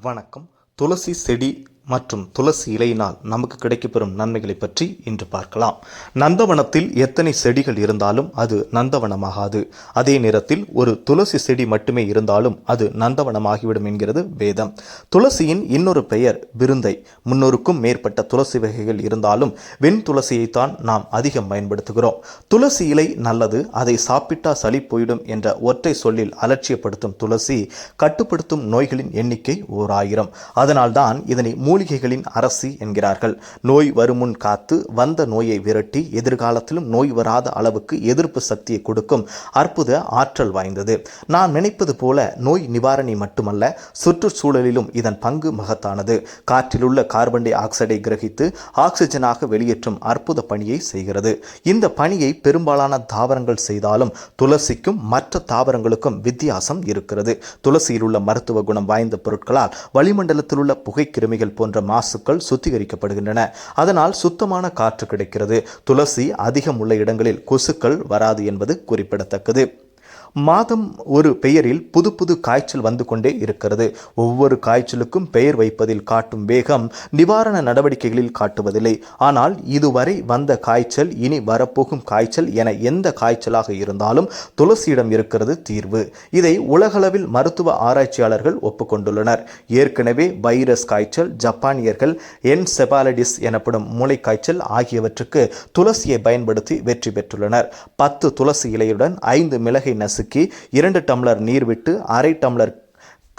வணக்கம். துளசி செடி மற்றும் துளசி இலையினால் நமக்கு கிடைக்கப்பெறும் நன்மைகளை பற்றி இன்று பார்க்கலாம். நந்தவனத்தில் எத்தனை செடிகள் இருந்தாலும் அது நந்தவனமாகாது. அதே நேரத்தில் ஒரு துளசி செடி மட்டுமே இருந்தாலும் அது நந்தவனமாகிவிடும் என்கிறது வேதம். துளசியின் இன்னொரு பெயர் விருந்தை. முன்னூறுக்கும் மேற்பட்ட துளசி வகைகள் இருந்தாலும் வெண் துளசியைத்தான் நாம் அதிகம் பயன்படுத்துகிறோம். துளசி இலை நல்லது அதை சாப்பிட்டா சளி போயிடும் என்ற ஒற்றை சொல்லில் அலட்சியப்படுத்தும் துளசி கட்டுப்படுத்தும் நோய்களின் எண்ணிக்கை ஓர் ஆயிரம். அதனால்தான் இதனை மூலிகைகளின் அரசி என்கிறார்கள். நோய் வருமுன் காத்து வந்த நோயை விரட்டி எதிர்காலத்திலும் நோய் வராத அளவுக்கு எதிர்ப்பு சக்தியை கொடுக்கும் அற்புத ஆற்றல் வாய்ந்தது. நான் நினைப்பது போல நோய் நிவாரணி மட்டுமல்ல சுற்றுச்சூழலிலும் இதன் பங்கு மகத்தானது. காற்றிலுள்ள கார்பன் டை ஆக்சைடை கிரகித்து ஆக்சிஜனாக வெளியேற்றும் அற்புத பணியை செய்கிறது. இந்த பணியை பெரும்பாலான தாவரங்கள் செய்தாலும் துளசிக்கும் மற்ற தாவரங்களுக்கும் வித்தியாசம் இருக்கிறது. துளசியில் உள்ள மருத்துவ குணம் வாய்ந்த பொருட்களால் வளிமண்டலத்தில் உள்ள புகைக்கிருமிகள் போன்ற மாசுக்கள் சுத்திகரிக்கப்படுகின்றன. அதனால் சுத்தமான காற்று கிடைக்கிறது. துளசி அதிகம் உள்ள இடங்களில் கொசுக்கள் வராது என்பது குறிப்பிடத்தக்கது. மாதம் ஒரு பெயரில் புது புது காய்ச்சல் வந்து கொண்டே இருக்கிறது. ஒவ்வொரு காய்ச்சலுக்கும் பெயர் வைப்பதில் காட்டும் வேகம் நிவாரண நடவடிக்கைகளில் காட்டுவதில்லை. ஆனால் இதுவரை வந்த காய்ச்சல் இனி வரப்போகும் காய்ச்சல் என எந்த காய்ச்சலாக இருந்தாலும் துளசியிடம் இருக்கிறது தீர்வு. இதை உலகளவில் மருத்துவ ஆராய்ச்சியாளர்கள் ஒப்புக்கொண்டுள்ளனர். ஏற்கனவே வைரஸ் காய்ச்சல் ஜப்பானியர்கள் என்செபாலடிஸ் எனப்படும் மூளை காய்ச்சல் ஆகியவற்றுக்கு துளசியை பயன்படுத்தி வெற்றி பெற்றுள்ளனர். பத்து துளசி இலையுடன் ஐந்து மிளகை நசுக்கி இரண்டு டம்ளர் நீர் விட்டு அரை டம்ளர்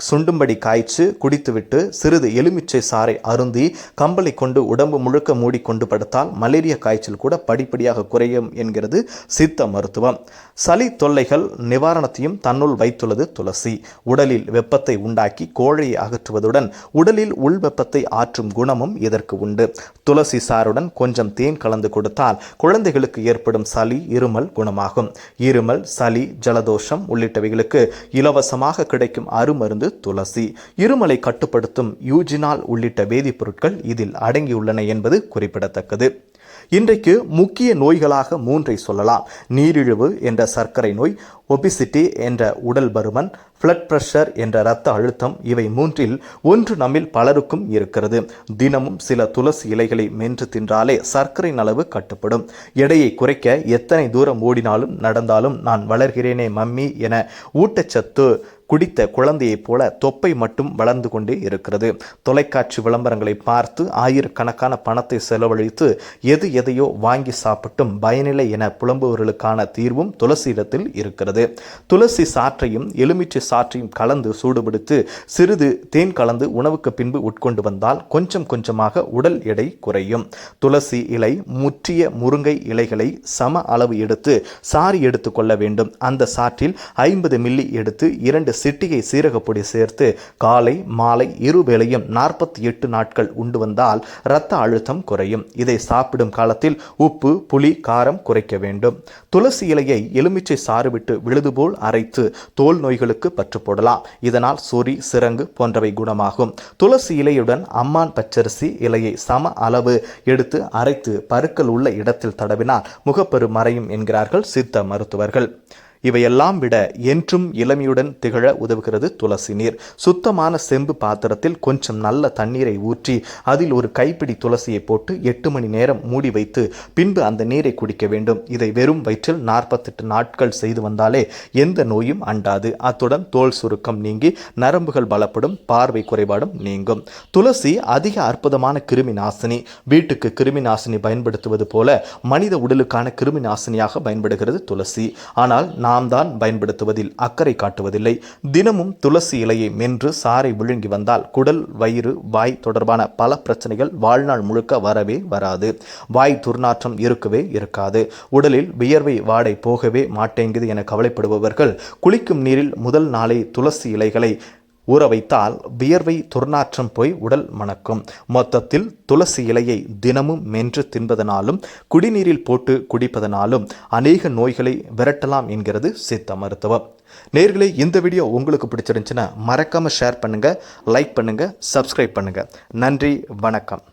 சுண்டும்படி காய்ச்சு குடித்துவிட்டு சிறிது எலுமிச்சை சாறை அருந்தி கம்பளை கொண்டு உடம்பு முழுக்க மூடிக்கொண்டு படுத்தால் மலேரியா காய்ச்சல் கூட படிப்படியாக குறையும் என்கிறது சித்த மருத்துவம். சளி தொல்லைகள் நிவாரணத்தையும் தன்னுள் வைத்துள்ளது துளசி. உடலில் வெப்பத்தை உண்டாக்கி கோழையை அகற்றுவதுடன் உடலில் உள் வெப்பத்தை ஆற்றும் குணமும் இதற்கு உண்டு. துளசி சாறுடன் கொஞ்சம் தேன் கலந்து கொடுத்தால் குழந்தைகளுக்கு ஏற்படும் சளி இருமல் குணமாகும். இருமல் சளி ஜலதோஷம் உள்ளிட்டவைகளுக்கு இலவசமாக கிடைக்கும் அருமருந்து துளசி. இருமலை கட்டுப்படுத்தும் யூஜினால் உள்ளிட்ட வேதிப்பொருட்கள் இதில் அடங்கியுள்ளன என்பது குறிப்பிடத்தக்கது. இன்றைக்கு முக்கிய நோய்களாக மூன்றை சொல்லலாம். நீரிழிவு என்ற சர்க்கரை நோய் ஒபிசிட்டி என்ற உடல் பருமன் பிளட் பிரஷர் என்ற இரத்த அழுத்தம் இவை மூன்றில் ஒன்று நம்மில் பலருக்கும் இருக்கிறது. தினமும் சில துளசி இலைகளை மென்று தின்றாலே சர்க்கரையின் அளவு கட்டுப்படும். எடையை குறைக்க எத்தனை தூரம் ஓடினாலும் நடந்தாலும் நான் வளர்கிறேனே மம்மி என ஊட்டச்சத்து குடித்த குழந்தையைப் போல தொப்பை மட்டும் வளர்ந்து கொண்டே இருக்கிறது. தொலைக்காட்சி விளம்பரங்களை பார்த்து ஆயிரக்கணக்கான பணத்தை செலவழித்து எது எதையோ வாங்கி சாப்பிட்டும் பயனில்லை என புலம்புவர்களுக்கான தீர்வும் துளசி இடத்தில் இருக்கிறது. துளசி சாற்றையும் எலுமிச்சை சாற்றையும் கலந்து சூடுபிடித்து சிறிது தேன் கலந்து உணவுக்கு பின்பு உட்கொண்டு வந்தால் கொஞ்சம் கொஞ்சமாக உடல் எடை குறையும். துளசி இலை முற்றிய முருங்கை இலைகளை சம அளவு எடுத்து சாரி எடுத்துக்கொள்ள வேண்டும். அந்த சாற்றில் ஐம்பது மில்லி எடுத்து இரண்டு சிட்டிகை சீரகப்பொடி சேர்த்து காலை மாலை இருவேளையும் நாற்பத்தி எட்டு நாட்கள் உண்டு வந்தால் இரத்த அழுத்தம் குறையும். இதை சாப்பிடும் காலத்தில் உப்பு புளி காரம் குறைக்க வேண்டும். துளசி இலையை எலுமிச்சை சாறுவிட்டு விழுதுபோல் அரைத்து தோல் நோய்களுக்கு பற்று போடலாம் இதனால் சொறி சிறங்கு போன்றவை குணமாகும். துளசி இலையுடன் அம்மான் பச்சரிசி இலையை சம அளவு எடுத்து அரைத்து பருக்கள் உள்ள இடத்தில் தடவினால் முகப்பரு மறையும் என்கிறார்கள் சித்த மருத்துவர்கள். இவையெல்லாம் விட என்றும் இளமையுடன் திகழ உதவுகிறது துளசி நீர். சுத்தமான செம்பு பாத்திரத்தில் கொஞ்சம் நல்ல தண்ணீரை ஊற்றி அதில் ஒரு கைப்பிடி துளசியை போட்டு எட்டு மணி நேரம் மூடி வைத்து பின்பு அந்த நீரை குடிக்க வேண்டும். இதை வெறும் வயிற்றில் நாற்பத்தெட்டு நாட்கள் செய்து வந்தாலே எந்த நோயும் அண்டாது. அத்துடன் தோல் சுருக்கம் நீங்கி நரம்புகள் பலப்படும் பார்வை குறைபாடும் நீங்கும். துளசி அதிக அற்புதமான கிருமி நாசினி வீட்டுக்கு கிருமி நாசினி பயன்படுத்துவது போல மனித உடலுக்கான கிருமி நாசினியாக பயன்படுகிறது துளசி. ஆனால் நாம் தான் பயன்படுத்துவதில் அக்கறை காட்டுவதில்லை. தினமும் துளசி இலையை மென்று சாறை விழுங்கி வந்தால் குடல் வயிறு வாய் தொடர்பான பல பிரச்சனைகள் வாழ்நாள் முழுக்க வரவே வராது. வாய் துர்நாற்றம் இருக்கவே இருக்காது. உடலில் வியர்வை வாடை போகவே மாட்டேங்குது என கவலைப்படுபவர்கள் குளிக்கும் நீரில் முதல் நாளை துளசி இலைகளை ஊற வைத்தால் வியர்வை துர்நாற்றம் போய் உடல் மணக்கும். மொத்தத்தில் துளசி இலையை தினமும் மென்று தின்பதனாலும் குடிநீரில் போட்டு குடிப்பதனாலும் அநேக நோய்களை விரட்டலாம் என்கிறது சித்த மருத்துவம். நேர்களே இந்த வீடியோ உங்களுக்கு பிடிச்சிருந்துச்சுன்னா மறக்காமல் ஷேர் பண்ணுங்கள் லைக் பண்ணுங்கள் சப்ஸ்கிரைப் பண்ணுங்கள் நன்றி வணக்கம்.